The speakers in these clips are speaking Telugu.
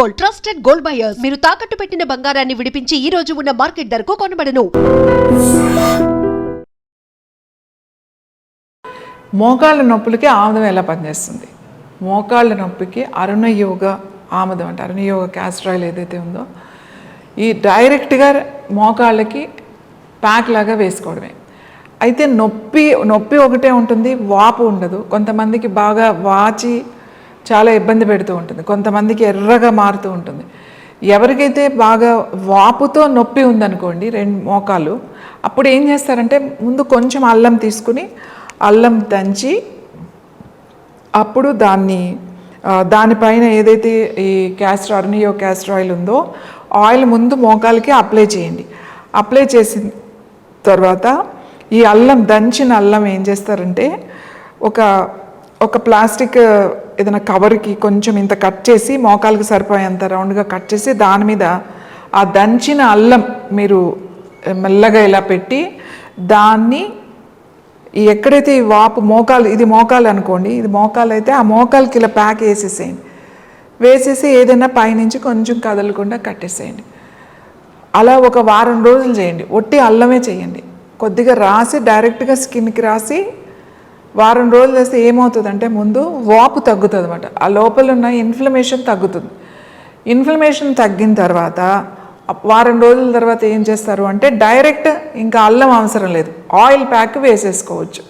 గోల్డ్ ట్రస్టెడ్ గోల్డ్ బయర్స్ మీరు తాకట్టు పెట్టిన బంగారాన్ని విడిపించి ఈ రోజు ఉన్న మార్కెట్ ధరకు కొనబడను మోకాళ్ళ నొప్పులకి ఆముదం ఎలా పనిచేస్తుంది మోకాళ్ళ నొప్పికి అరుణ యోగ ఆముదం అంటే అరుణ యోగ క్యాస్ట్రాయిల్ ఏదైతే ఉందో ఈ డైరెక్ట్గా మోకాళ్ళకి ప్యాక్ లాగా వేసుకోవడమే అయితే నొప్పి నొప్పి ఒకటే ఉంటుంది వాపు ఉండదు కొంతమందికి బాగా వాచి చాలా ఇబ్బంది పెడుతూ ఉంటుంది కొంతమందికి ఎర్రగా మారుతూ ఉంటుంది ఎవరికైతే బాగా వాపుతో నొప్పి ఉందనుకోండి రెండు మోకాలు అప్పుడు ఏం చేస్తారంటే ముందు కొంచెం అల్లం తీసుకుని అల్లం దంచి అప్పుడు దాన్ని దానిపైన ఏదైతే ఈ క్యాస్టర్ అర్నియో క్యాస్టర్ ఆయిల్ ఉందో ఆయిల్ ముందు మోకాలకి అప్లై చేయండి అప్లై చేసిన తర్వాత ఈ అల్లం దంచిన అల్లం ఏం చేస్తారంటే ఒక ఒక ప్లాస్టిక్ ఏదైనా కవర్కి కొంచెం ఇంత కట్ చేసి మోకాలకు సరిపోయేంత రౌండ్గా కట్ చేసి దాని మీద ఆ దంచిన అల్లం మీరు మెల్లగా ఇలా పెట్టి దాన్ని ఎక్కడైతే ఈ వాపు మోకాలు ఇది మోకాలు అనుకోండి ఇది మోకాలు అయితే ఆ మోకాలకి ఇలా ప్యాక్ వేసేసేయండి వేసేసి ఏదైనా పైనుంచి కొంచెం కదలకుండా కట్టేసేయండి అలా ఒక వారం రోజులు చేయండి ఒట్టి అల్లమే చేయండి కొద్దిగా రాసి డైరెక్ట్గా స్కిన్కి రాసి వారం రోజులు వేస్తే ఏమవుతుందంటే ముందు వాపు తగ్గుతుంది అనమాట ఆ లోపల ఉన్న ఇన్ఫ్లమేషన్ తగ్గుతుంది ఇన్ఫ్లమేషన్ తగ్గిన తర్వాత వారం రోజుల తర్వాత ఏం చేస్తారు అంటే డైరెక్ట్ ఇంకా అల్లం అవసరం లేదు ఆయిల్ ప్యాక్ వేసేసుకోవచ్చు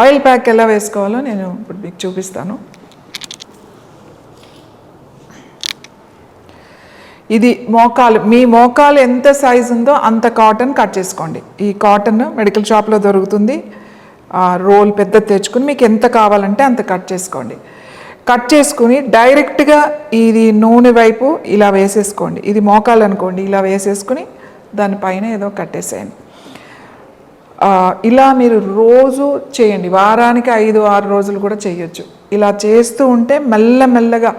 ఆయిల్ ప్యాక్ ఎలా వేసుకోవాలో నేను ఇప్పుడు మీకు చూపిస్తాను ఇది మోకాలు మీ మోకాలు ఎంత సైజు ఉందో అంత కాటన్ కట్ చేసుకోండి ఈ కాటన్ మెడికల్ షాప్లో దొరుకుతుంది రోల్ పెద్ద తెచ్చుకుని మీకు ఎంత కావాలంటే అంత కట్ చేసుకోండి కట్ చేసుకుని డైరెక్ట్గా ఇది నూనె వైపు ఇలా వేసేసుకోండి ఇది మోకాలు అనుకోండి ఇలా వేసేసుకుని దానిపైన ఏదో కట్టేసేయండి ఇలా మీరు రోజు చేయండి వారానికి ఐదు ఆరు రోజులు కూడా చేయొచ్చు ఇలా చేస్తూ ఉంటే మెల్లమెల్లగా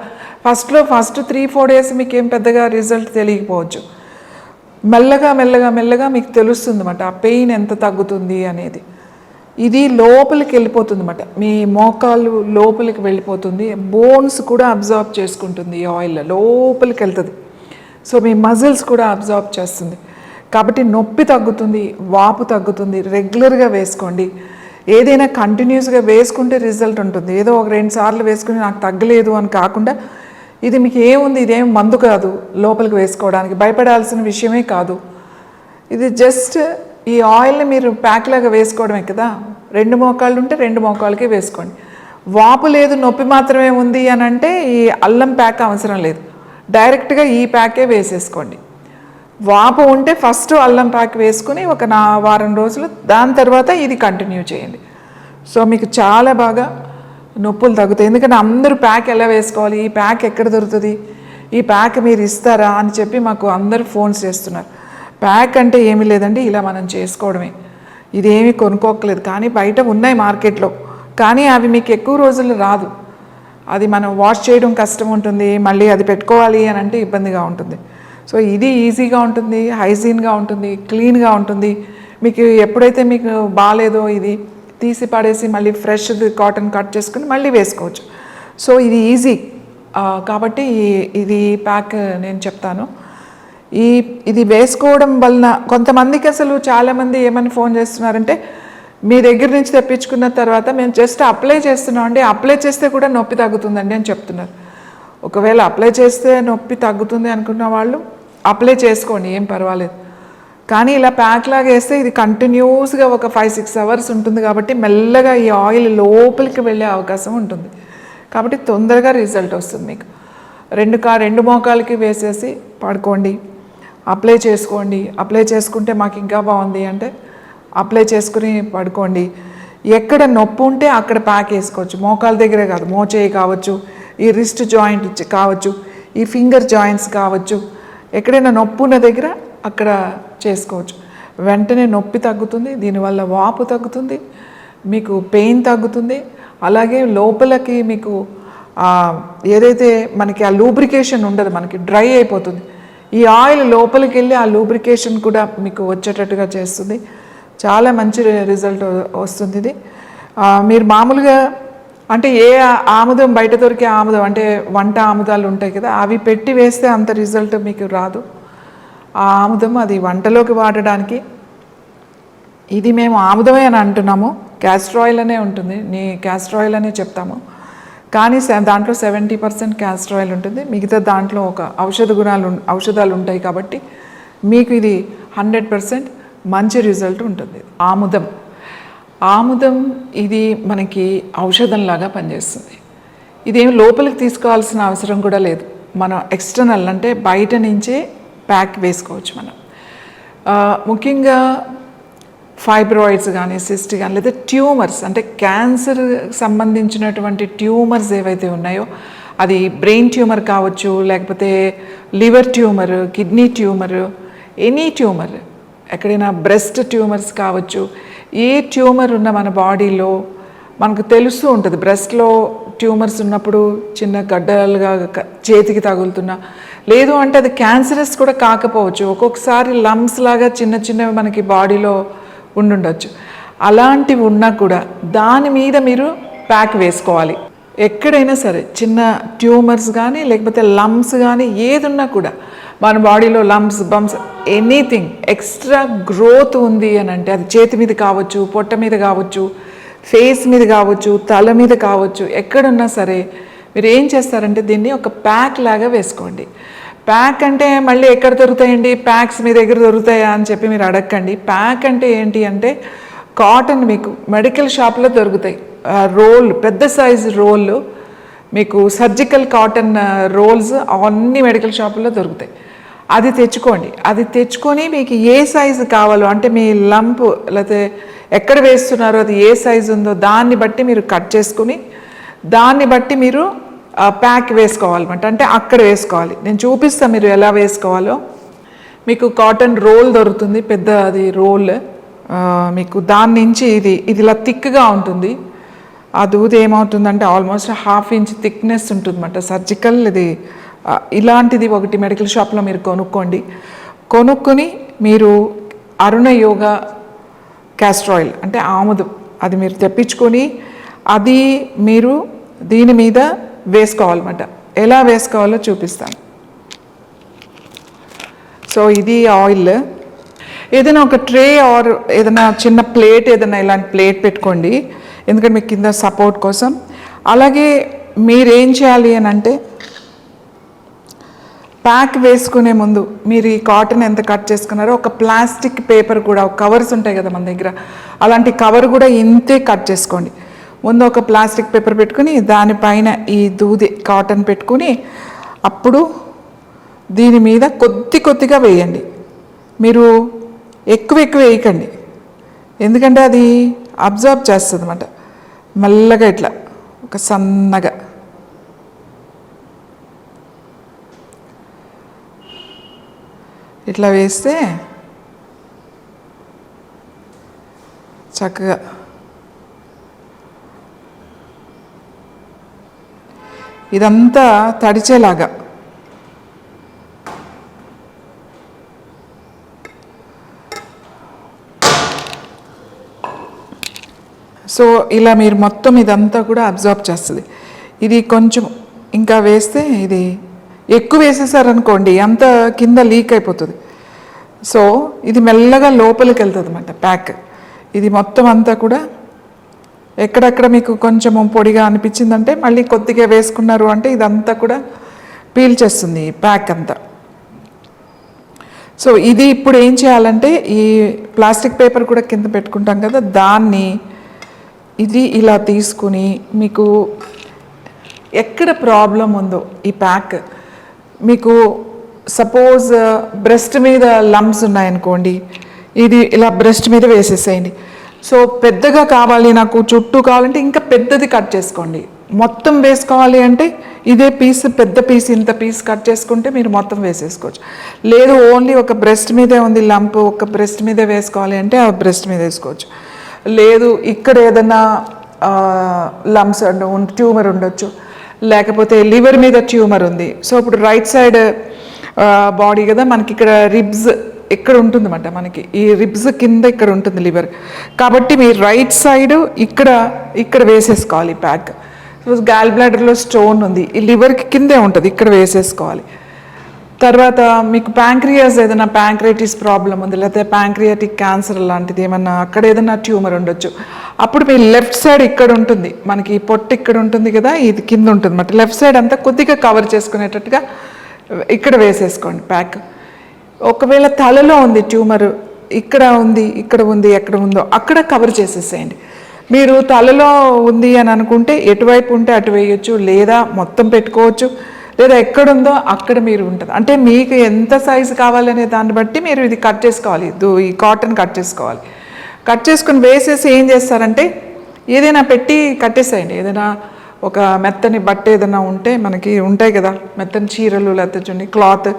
ఫస్ట్లో ఫస్ట్ త్రీ ఫోర్ డేస్ మీకు ఏం పెద్దగా రిజల్ట్ తెలియకపోవచ్చు మెల్లగా మెల్లగా మెల్లగా మీకు తెలుస్తుంది అన్నమాట ఆ పెయిన్ ఎంత తగ్గుతుంది అనేది ఇది లోపలికి వెళ్ళిపోతుంది అనమాట మీ మోకాలు లోపలికి వెళ్ళిపోతుంది బోన్స్ కూడా అబ్జార్బ్ చేసుకుంటుంది ఈ ఆయిల్ లోపలికి వెళ్తుంది సో మీ మజిల్స్ కూడా అబ్జార్బ్ చేస్తుంది కాబట్టి నొప్పి తగ్గుతుంది వాపు తగ్గుతుంది రెగ్యులర్గా వేసుకోండి ఏదైనా కంటిన్యూస్గా వేసుకుంటే రిజల్ట్ ఉంటుంది ఏదో ఒక రెండు సార్లు వేసుకుని నాకు తగ్గలేదు అని కాకుండా ఇది మీకు ఏముంది ఇదేం మందు కాదు లోపలికి వేసుకోవడానికి భయపడాల్సిన విషయమే కాదు ఇది జస్ట్ ఈ ఆయిల్ని మీరు ప్యాక్ లాగా వేసుకోవడమే కదా రెండు మోకాళ్ళు ఉంటే రెండు మోకాళ్ళకి వేసుకోండి వాపు లేదు నొప్పి మాత్రమే ఉంది అని అంటే ఈ అల్లం ప్యాక్ అవసరం లేదు డైరెక్ట్గా ఈ ప్యాకే వేసేసుకోండి వాపు ఉంటే ఫస్ట్ అల్లం ప్యాక్ వేసుకుని ఒక నా వారం రోజులు దాని తర్వాత ఇది కంటిన్యూ చేయండి సో మీకు చాలా బాగా నొప్పులు తగ్గుతాయి ఎందుకంటే అందరూ ప్యాక్ ఎలా వేసుకోవాలి ఈ ప్యాక్ ఎక్కడ దొరుకుతుంది ఈ ప్యాక్ మీరు ఇస్తారా అని చెప్పి మాకు అందరూ ఫోన్స్ చేస్తున్నారు ప్యాక్ అంటే ఏమీ లేదండి ఇలా మనం చేసుకోవడమే ఇదేమీ కొనుక్కోకలేదు కానీ బయట ఉన్నాయి మార్కెట్లో కానీ అవి మీకు ఎక్కువ రోజులు రాదు అది మనం వాష్ చేయడం కష్టం ఉంటుంది మళ్ళీ అది పెట్టుకోవాలి అని అంటే ఇబ్బందిగా ఉంటుంది సో ఇది ఈజీగా ఉంటుంది హైజీన్గా ఉంటుంది క్లీన్గా ఉంటుంది మీకు ఎప్పుడైతే మీకు బాగాలేదో ఇది తీసి పడేసి మళ్ళీ ఫ్రెష్ది కాటన్ కట్ చేసుకుని మళ్ళీ వేసుకోవచ్చు సో ఇది ఈజీ కాబట్టి ఇది ప్యాక్ నేను చెప్తాను ఈ ఇది వేసుకోవడం వలన కొంతమందికి అసలు చాలామంది ఏమని ఫోన్ చేస్తున్నారంటే మీ దగ్గర నుంచి తెప్పించుకున్న తర్వాత మేము జస్ట్ అప్లై చేస్తున్నాం అండి అప్లై చేస్తే కూడా నొప్పి తగ్గుతుందండి అని చెప్తున్నారు ఒకవేళ అప్లై చేస్తే నొప్పి తగ్గుతుంది అనుకున్న వాళ్ళు అప్లై చేసుకోండి ఏం పర్వాలేదు కానీ ఇలా ప్యాక్ లాగా వేస్తే ఇది కంటిన్యూస్గా ఒక ఫైవ్ సిక్స్ అవర్స్ ఉంటుంది కాబట్టి మెల్లగా ఈ ఆయిల్ లోపలికి వెళ్ళే అవకాశం ఉంటుంది కాబట్టి తొందరగా రిజల్ట్ వస్తుంది మీకు రెండు కా రెండు మోకాలకి వేసేసి పడుకోండి అప్లై చేసుకోండి అప్లై చేసుకుంటే మాకు ఇంకా బాగుంది అంటే అప్లై చేసుకుని పడుకోండి ఎక్కడ నొప్పి ఉంటే అక్కడ ప్యాక్ వేసుకోవచ్చు మోకాల దగ్గరే కాదు మోచేయి కావచ్చు ఈ రిస్ట్ జాయింట్ కావచ్చు ఈ ఫింగర్ జాయింట్స్ కావచ్చు ఎక్కడైనా నొప్పి ఉన్న దగ్గర అక్కడ చేసుకోవచ్చు వెంటనే నొప్పి తగ్గుతుంది దీనివల్ల వాపు తగ్గుతుంది మీకు పెయిన్ తగ్గుతుంది అలాగే లోపలకి మీకు ఏదైతే మనకి ఆ లూబ్రికేషన్ ఉండదు మనకి డ్రై అయిపోతుంది ఈ ఆయిల్ లోపలికి వెళ్ళి ఆ లూబ్రికేషన్ కూడా మీకు వచ్చేటట్టుగా చేస్తుంది చాలా మంచి రిజల్ట్ వస్తుంది ఇది మీరు మామూలుగా అంటే ఏ ఆముదం బయట దొరికే ఆముదం అంటే వంట ఆముదాలు ఉంటాయి కదా అవి పెట్టి వేస్తే అంత రిజల్ట్ మీకు రాదు ఆ ఆముదం అది వంటలోకి వాడడానికి ఇది మేము ఆముదమే అని అంటున్నాము క్యాస్ట్రాయిల్ అనే ఉంటుంది నీ క్యాస్ట్రాయిల్ అనే చెప్తాము కానీ దాంట్లో సెవెంటీ పర్సెంట్ క్యాస్టర్ ఆయిల్ ఉంటుంది మిగతా దాంట్లో ఒక ఔషధ గుణాలు ఔషధాలు ఉంటాయి కాబట్టి మీకు ఇది హండ్రెడ్ పర్సెంట్ మంచి రిజల్ట్ ఉంటుంది ఆముదం ఆముదం ఇది మనకి ఔషధంలాగా పనిచేస్తుంది ఏమి లోపలికి తీసుకోవాల్సిన అవసరం కూడా లేదు మనం ఎక్స్టర్నల్ అంటే బయట నుంచే ప్యాక్ వేసుకోవచ్చు మనం ముఖ్యంగా ఫైబ్రాయిడ్స్ కానీ సిస్ట్ కానీ లేదా ట్యూమర్స్ అంటే క్యాన్సర్ సంబంధించినటువంటి ట్యూమర్స్ ఏవైతే ఉన్నాయో అది బ్రెయిన్ ట్యూమర్ కావచ్చు లేకపోతే liver tumour kidney tumour any tumour ఎక్కడైనా బ్రెస్ట్ ట్యూమర్స్ కావచ్చు ఏ ట్యూమర్ ఉన్న మన బాడీలో మనకు తెలుస్తూ ఉంటుంది బ్రెస్ట్లో ట్యూమర్స్ ఉన్నప్పుడు చిన్న గడ్డలుగా చేతికి తగులుతున్నా లేదు అంటే అది క్యాన్సరస్ కూడా కాకపోవచ్చు ఒక్కొక్కసారి లమ్స్ లాగా చిన్న చిన్నవి మనకి బాడీలో ఉండుండొచ్చు అలాంటివి ఉన్నా కూడా దాని మీద మీరు ప్యాక్ వేసుకోవాలి ఎక్కడైనా సరే చిన్న ట్యూమర్స్ కానీ లేకపోతే లమ్స్ కానీ ఏది ఉన్నా కూడా మన బాడీలో lumps bumps anything extra growth ఉంది అని అంటే అది చేతి మీద కావచ్చు పొట్ట మీద కావచ్చు ఫేస్ మీద కావచ్చు తల మీద కావచ్చు ఎక్కడున్నా సరే మీరు ఏం చేస్తారంటే దీన్ని ఒక ప్యాక్ లాగా వేసుకోండి ప్యాక్ అంటే మళ్ళీ ఎక్కడ దొరుకుతాయండి ప్యాక్స్ మీ దగ్గర దొరుకుతాయా అని చెప్పి మీరు అడగండి ప్యాక్ అంటే ఏంటి అంటే కాటన్ మీకు మెడికల్ షాప్లో దొరుకుతాయి రోల్ పెద్ద సైజు రోల్ మీకు సర్జికల్ కాటన్ రోల్స్ అవన్నీ మెడికల్ షాపుల్లో దొరుకుతాయి అది తెచ్చుకోండి అది తెచ్చుకొని మీకు ఏ సైజు కావాలో అంటే మీ లంప్ లేకపోతే ఎక్కడ వేస్తున్నారో అది ఏ సైజు ఉందో దాన్ని బట్టి మీరు కట్ చేసుకుని దాన్ని బట్టి మీరు ప్యాక్ వేసుకోవాలన్నమాట అంటే అక్కడ వేసుకోవాలి నేను చూపిస్తాను మీరు ఎలా వేసుకోవాలో మీకు కాటన్ రోల్ దొరుకుతుంది పెద్ద అది రోల్ మీకు దాని నుంచి ఇది ఇది ఇలా థిక్గా ఉంటుంది ఆ దూది ఏమవుతుందంటే ఆల్మోస్ట్ హాఫ్ ఇంచ్ థిక్నెస్ ఉంటుందన్నమాట సర్జికల్ ఇది ఇలాంటిది ఒకటి మెడికల్ షాప్లో మీరు కొనుక్కోండి కొనుక్కొని మీరు అరుణ క్యాస్ట్ర క్యాస్ట్రాయిల్ అంటే ఆముదం అది మీరు తెప్పించుకొని అది మీరు దీని మీద వేసుకోవాలన్నమాట ఎలా వేసుకోవాలో చూపిస్తాను సో ఇది ఆయిల్ ఏదైనా ఒక ట్రే ఆర్ ఏదైనా చిన్న ప్లేట్ ఏదైనా ఇలాంటి ప్లేట్ పెట్టుకోండి ఎందుకంటే మీకు కింద సపోర్ట్ కోసం అలాగే మీరేం చేయాలి అని అంటే ప్యాక్ వేసుకునే ముందు మీరు ఈ కాటన్ ఎంత కట్ చేసుకున్నారో ఒక ప్లాస్టిక్ పేపర్ కూడా కవర్స్ ఉంటాయి కదా మన దగ్గర అలాంటి కవర్ కూడా ఇంతే కట్ చేసుకోండి ముందు ఒక ప్లాస్టిక్ పేపర్ పెట్టుకుని దానిపైన ఈ దూది కాటన్ పెట్టుకుని అప్పుడు దీని మీద కొద్ది కొద్దిగా వేయండి మీరు ఎక్కువ ఎక్కువ వేయకండి ఎందుకంటే అది అబ్జర్వ్ చేస్తుంది అనమాట మెల్లగా ఇట్లా ఒక సన్నగా ఇట్లా వేస్తే చక్కగా ఇదంతా తడిచేలాగా సో ఇలా మీరు మొత్తం ఇదంతా కూడా అబ్జర్వ్ చేస్తుంది ఇది కొంచెం ఇంకా వేస్తే ఇది ఎక్కువ వేసేసారనుకోండి అంత కింద లీక్ అయిపోతుంది సో ఇది మెల్లగా లోపలికి వెళ్తుంది అన్నమాట ప్యాక్ ఇది మొత్తం అంతా కూడా ఎక్కడెక్కడ మీకు కొంచెం పొడిగా అనిపించిందంటే మళ్ళీ కొద్దిగా వేసుకున్నారు అంటే ఇదంతా కూడా పీల్ చేస్తుంది ప్యాక్ అంతా సో ఇది ఇప్పుడు ఏం చేయాలంటే ఈ ప్లాస్టిక్ పేపర్ కూడా కింద పెట్టుకుంటాం కదా దాన్ని ఇది ఇలా తీసుకుని మీకు ఎక్కడ ప్రాబ్లం ఉందో ఈ ప్యాక్ మీకు సపోజ్ బ్రెస్ట్ మీద లమ్స్ ఉన్నాయనుకోండి ఇది ఇలా బ్రెస్ట్ మీద వేసేసేయండి సో పెద్దగా కావాలి నాకు చుట్టూ కావాలంటే ఇంకా పెద్దది కట్ చేసుకోండి మొత్తం వేసుకోవాలి అంటే ఇదే పీస్ పెద్ద పీస్ ఇంత పీస్ కట్ చేసుకుంటే మీరు మొత్తం వేసేసుకోవచ్చు లేదు ఓన్లీ ఒక బ్రెస్ట్ మీదే ఉంది లంప్ ఒక బ్రెస్ట్ మీదే వేసుకోవాలి అంటే ఆ బ్రెస్ట్ మీద వేసుకోవచ్చు లేదు ఇక్కడ ఏదైనా లంప్స్ ట్యూమర్ ఉండొచ్చు లేకపోతే లివర్ మీద ట్యూమర్ ఉంది సో ఇప్పుడు రైట్ సైడ్ బాడీ కదా మనకి ఇక్కడ రిబ్స్ ఇక్కడ ఉంటుందన్నమాట మనకి ఈ రిబ్స్ కింద ఇక్కడ ఉంటుంది లివర్ కాబట్టి మీ రైట్ సైడ్ ఇక్కడ ఇక్కడ వేసేసుకోవాలి ప్యాక్ సపోజ్ గాల్ బ్లాడర్లో స్టోన్ ఉంది ఈ లివర్కి కిందే ఉంటుంది ఇక్కడ వేసేసుకోవాలి తర్వాత మీకు ప్యాంక్రియాస్ ఏదైనా ప్యాంక్రియాటిస్ ప్రాబ్లం ఉంది లేకపోతే ప్యాంక్రియాటిక్ క్యాన్సర్ లాంటిది ఏమన్నా అక్కడ ఏదైనా ట్యూమర్ ఉండొచ్చు అప్పుడు మీ లెఫ్ట్ సైడ్ ఇక్కడ ఉంటుంది మనకి ఈ పొట్టు ఇక్కడ ఉంటుంది కదా ఇది కింద ఉంటుంది అన్నమాట లెఫ్ట్ సైడ్ అంతా కొద్దిగా కవర్ చేసుకునేటట్టుగా ఇక్కడ వేసేసుకోండి ప్యాక్ ఒకవేళ తలలో ఉంది ట్యూమర్ ఇక్కడ ఉంది ఇక్కడ ఉంది ఎక్కడ ఉందో అక్కడ కవర్ చేసేసేయండి మీరు తలలో ఉంది అని అనుకుంటే ఎటువైపు ఉంటే అటు వేయచ్చు లేదా మొత్తం పెట్టుకోవచ్చు లేదా ఎక్కడుందో అక్కడ మీరు ఉంటుంది అంటే మీకు ఎంత సైజు కావాలనే దాన్ని బట్టి మీరు ఇది కట్ చేసుకోవాలి ఈ కాటన్ కట్ చేసుకోవాలి కట్ చేసుకుని వేసేసి ఏం చేస్తారంటే ఏదైనా పెట్టి కట్టేసేయండి ఏదైనా ఒక మెత్తని బట్ట ఏదైనా ఉంటే మనకి ఉంటాయి కదా మెత్తని చీరలు లేకపోతే క్లాత్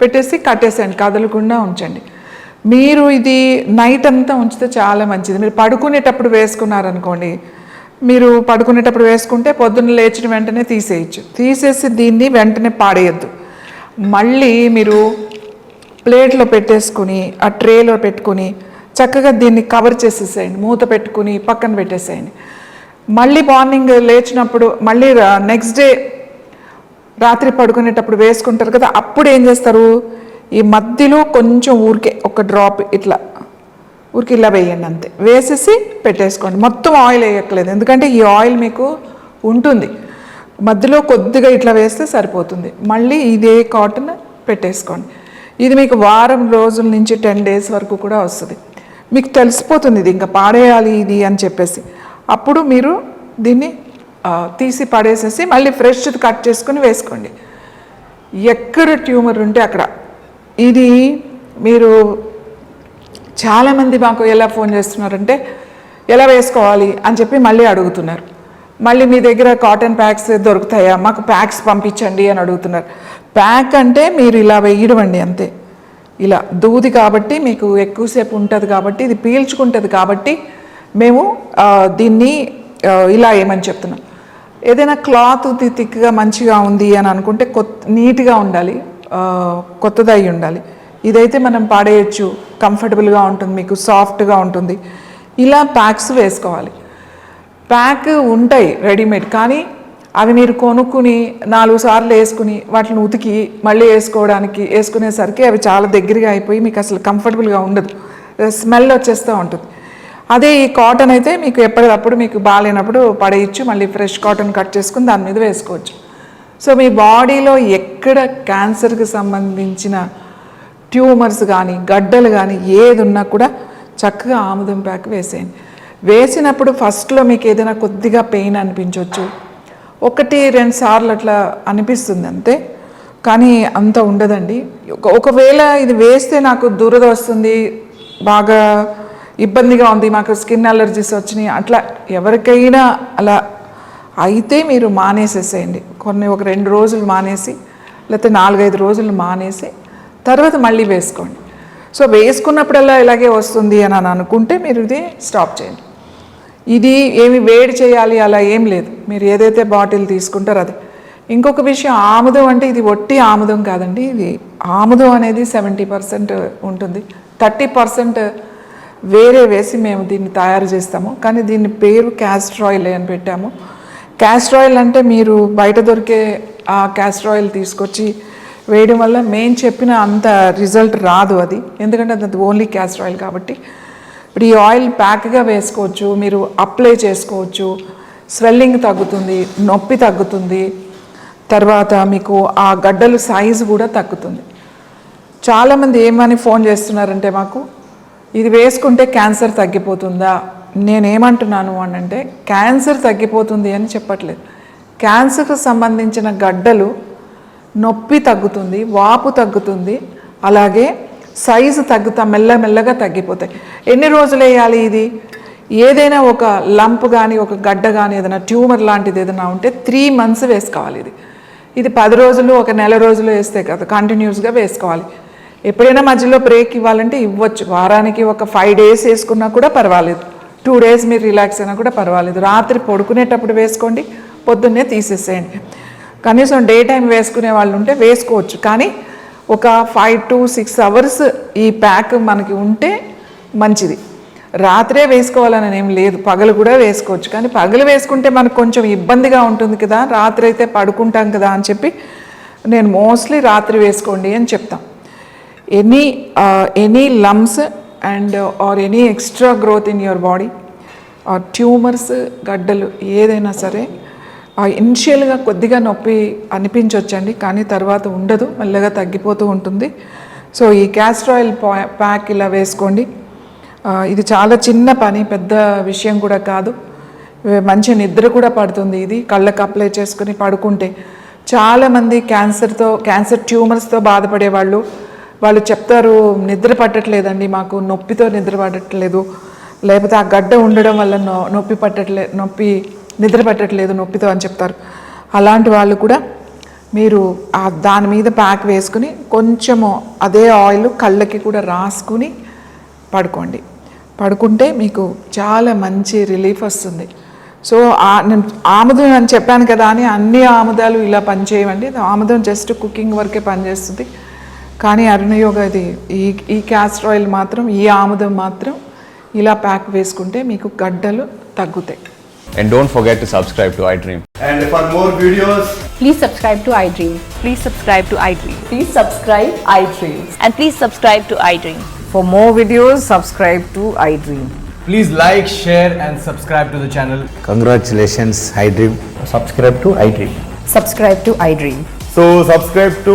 పెట్టేసి కట్టేసేయండి కదలకుండా ఉంచండి మీరు ఇది నైట్ అంతా ఉంచితే చాలా మంచిది మీరు పడుకునేటప్పుడు వేసుకున్నారనుకోండి మీరు పడుకునేటప్పుడు వేసుకుంటే పొద్దున్న లేచిన వెంటనే తీసేయచ్చు తీసేసి దీన్ని వెంటనే పాడేయద్దు మళ్ళీ మీరు ప్లేట్లో పెట్టేసుకుని ఆ ట్రేలో పెట్టుకుని చక్కగా దీన్ని కవర్ చేసేసేయండి మూత పెట్టుకుని పక్కన పెట్టేసేయండి మళ్ళీ మార్నింగ్ లేచినప్పుడు మళ్ళీ నెక్స్ట్ డే రాత్రి పడుకునేటప్పుడు వేసుకుంటారు కదా అప్పుడు ఏం చేస్తారు ఈ మధ్యలో కొంచెం ఊరికే ఒక డ్రాప్ ఇట్లా ఊరికి ఇలా వేయండి అంతే వేసేసి పెట్టేసుకోండి మొత్తం ఆయిల్ వేయక్కలేదు ఎందుకంటే ఈ ఆయిల్ మీకు ఉంటుంది మధ్యలో కొద్దిగా ఇట్లా వేస్తే సరిపోతుంది మళ్ళీ ఇదే కాటన్ పెట్టేసుకోండి ఇది మీకు వారం రోజుల నుంచి టెన్ డేస్ వరకు కూడా వస్తుంది మీకు తెలిసిపోతుంది ఇది ఇంకా పాడేయాలి ఇది అని చెప్పేసి అప్పుడు మీరు దీన్ని తీసి పడేసేసి మళ్ళీ ఫ్రెష్ది కట్ చేసుకుని వేసుకోండి ఎక్కడ ట్యూమర్ ఉంటే అక్కడ ఇది మీరు చాలామంది మాకు ఎలా ఫోన్ చేస్తున్నారంటే ఎలా వేసుకోవాలి అని చెప్పి మళ్ళీ అడుగుతున్నారు మళ్ళీ మీ దగ్గర కాటన్ ప్యాక్స్ దొరుకుతాయా మాకు ప్యాక్స్ పంపించండి అని అడుగుతున్నారు ప్యాక్ అంటే మీరు ఇలా వేయడం అండి అంతే ఇలా దూది కాబట్టి మీకు ఎక్కువసేపు ఉంటుంది కాబట్టి ఇది పీల్చుకుంటుంది కాబట్టి మేము దీన్ని ఇలా ఏమని చెప్తున్నాం ఏదైనా క్లాత్ థిక్గా మంచిగా ఉంది అని అనుకుంటే కొత్త నీట్గా ఉండాలి కొత్తది ఉండాలి ఇదైతే మనం పాడేయచ్చు కంఫర్టబుల్గా ఉంటుంది మీకు సాఫ్ట్గా ఉంటుంది ఇలా ప్యాక్స్ వేసుకోవాలి ప్యాక్ ఉంటాయి రెడీమేడ్ కానీ అవి మీరు కొనుక్కుని నాలుగు సార్లు వేసుకుని వాటిని ఉతికి మళ్ళీ వేసుకోవడానికి వేసుకునేసరికి అవి చాలా దగ్గరగా అయిపోయి మీకు అసలు కంఫర్టబుల్గా ఉండదు స్మెల్ వచ్చేస్తూ ఉంటుంది అదే ఈ కాటన్ అయితే మీకు ఎప్పటికప్పుడు మీకు బాగాలేనప్పుడు పడేయచ్చు మళ్ళీ ఫ్రెష్ కాటన్ కట్ చేసుకుని దాని మీద వేసుకోవచ్చు సో మీ బాడీలో ఎక్కడ క్యాన్సర్కి సంబంధించిన ట్యూమర్స్ కానీ గడ్డలు కానీ ఏది ఉన్నా కూడా చక్కగా ఆముదం ప్యాక్ వేసేయండి వేసినప్పుడు ఫస్ట్లో మీకు ఏదైనా కొద్దిగా పెయిన్ అనిపించవచ్చు ఒకటి రెండు సార్లు అట్లా అనిపిస్తుంది అంతే కానీ అంత ఉండదండి ఒకవేళ ఇది వేస్తే నాకు దురద వస్తుంది బాగా ఇబ్బందిగా ఉంది మాకు స్కిన్ అలర్జీస్ వచ్చినాయి అట్లా ఎవరికైనా అలా అయితే మీరు మానేసేసేయండి కొన్ని ఒక రెండు రోజులు మానేసి లేకపోతే నాలుగైదు రోజులు మానేసి తర్వాత మళ్ళీ వేసుకోండి సో వేసుకున్నప్పుడల్లా ఇలాగే వస్తుంది అని అని అనుకుంటే మీరు ఇది స్టాప్ చేయండి ఇది ఏమి వేడి చేయాలి అలా ఏం లేదు మీరు ఏదైతే బాటిల్ తీసుకుంటారో అది ఇంకొక విషయం ఆముదం అంటే ఇది ఒట్టి ఆముదం కాదండి ఇది ఆముదం అనేది సెవెంటీ పర్సెంట్ ఉంటుంది థర్టీ పర్సెంట్ వేరే వేసి మేము దీన్ని తయారు చేస్తాము కానీ దీని పేరు క్యాస్టర్ ఆయిల్ అని పెట్టాము క్యాస్టర్ ఆయిల్ అంటే మీరు బయట దొరికే ఆ క్యాస్టర్ ఆయిల్ తీసుకొచ్చి వేయడం వల్ల మేము చెప్పిన అంత రిజల్ట్ రాదు అది ఎందుకంటే అది ఓన్లీ క్యాస్టర్ ఆయిల్ కాబట్టి ఇప్పుడు ఈ ఆయిల్ ప్యాక్గా వేసుకోవచ్చు మీరు అప్లై చేసుకోవచ్చు స్వెల్లింగ్ తగ్గుతుంది నొప్పి తగ్గుతుంది తర్వాత మీకు ఆ గడ్డలు సైజు కూడా తగ్గుతుంది చాలామంది ఏమని ఫోన్ చేస్తున్నారంటే మాకు ఇది వేసుకుంటే క్యాన్సర్ తగ్గిపోతుందా నేనేమంటున్నాను అని అంటే క్యాన్సర్ తగ్గిపోతుంది అని చెప్పట్లేదు క్యాన్సర్కు సంబంధించిన గడ్డలు నొప్పి తగ్గుతుంది వాపు తగ్గుతుంది అలాగే సైజు తగ్గుతా మెల్లమెల్లగా తగ్గిపోతాయి ఎన్ని రోజులు వేయాలి ఇది ఏదైనా ఒక లంప్ కానీ ఒక గడ్డ కానీ ఏదైనా ట్యూమర్ లాంటిది ఏదైనా ఉంటే త్రీ మంత్స్ వేసుకోవాలి ఇది ఇది పది రోజులు ఒక నెల రోజులు వేస్తే కదా కంటిన్యూస్గా వేసుకోవాలి ఎప్పుడైనా మధ్యలో బ్రేక్ ఇవ్వాలంటే ఇవ్వచ్చు వారానికి ఒక ఫైవ్ డేస్ వేసుకున్నా కూడా పర్వాలేదు టూ డేస్ మీరు రిలాక్స్ అయినా కూడా పర్వాలేదు రాత్రి పడుకునేటప్పుడు వేసుకోండి పొద్దున్నే తీసేసేయండి కనీసం డే టైం వేసుకునే వాళ్ళు ఉంటే వేసుకోవచ్చు కానీ ఒక ఫైవ్ టు సిక్స్ అవర్స్ ఈ ప్యాక్ మనకి ఉంటే మంచిది రాత్రే వేసుకోవాలని ఏం లేదు పగలు కూడా వేసుకోవచ్చు కానీ పగలు వేసుకుంటే మనకు కొంచెం ఇబ్బందిగా ఉంటుంది కదా రాత్రి అయితే పడుకుంటాం కదా అని చెప్పి నేను మోస్ట్లీ రాత్రి వేసుకోండి అని చెప్తాను any uh, any lumps and or any extra growth in your body or tumours గడ్డలు ఏదైనా సరే ఇనిషియల్గా కొద్దిగా నొప్పి అనిపించవచ్చండి కానీ తర్వాత ఉండదు మెల్లగా తగ్గిపోతూ ఉంటుంది సో ఈ క్యాస్ట్రాయిల్ ప్యాక్ ఇలా వేసుకోండి ఇది చాలా చిన్న పని పెద్ద విషయం కూడా కాదు మంచి నిద్ర కూడా పడుతుంది ఇది కళ్ళకు అప్లై చేసుకుని పడుకుంటే చాలామంది క్యాన్సర్తో క్యాన్సర్ ట్యూమర్స్తో బాధపడేవాళ్ళు వాళ్ళు వాళ్ళు చెప్తారు నిద్ర పట్టట్లేదండి మాకు నొప్పితో నిద్ర పట్టట్లేదు లేకపోతే ఆ గడ్డ ఉండడం వల్ల నొ నొప్పి పట్టట్లే నొప్పి నిద్ర పట్టట్లేదు నొప్పితో అని చెప్తారు అలాంటి వాళ్ళు కూడా మీరు దాని మీద ప్యాక్ వేసుకుని కొంచెము అదే ఆయిల్ కళ్ళకి కూడా రాసుకుని పడుకోండి పడుకుంటే మీకు చాలా మంచి రిలీఫ్ వస్తుంది సో నేను ఆముదం అని చెప్పాను కదా అని అన్ని ఆముదాలు ఇలా పనిచేయమండి ఆముదం జస్ట్ కుకింగ్ వరకే పనిచేస్తుంది కానీ అరుణయోగ ఇది ఈ ఈ క్యాస్ట్ర ఆయిల్ మాత్రం ఈ ఆముదం మాత్రం ఇలా ప్యాక్ వేసుకుంటే మీకు గడ్డలు తగ్గుతాయి and don't forget to subscribe to iDream and for more videos please subscribe to iDream please subscribe to iDream please subscribe iDream and please subscribe to iDream for more videos subscribe to iDream please like share and subscribe to the channel congratulations iDream subscribe to iDream subscribe to iDream so subscribe to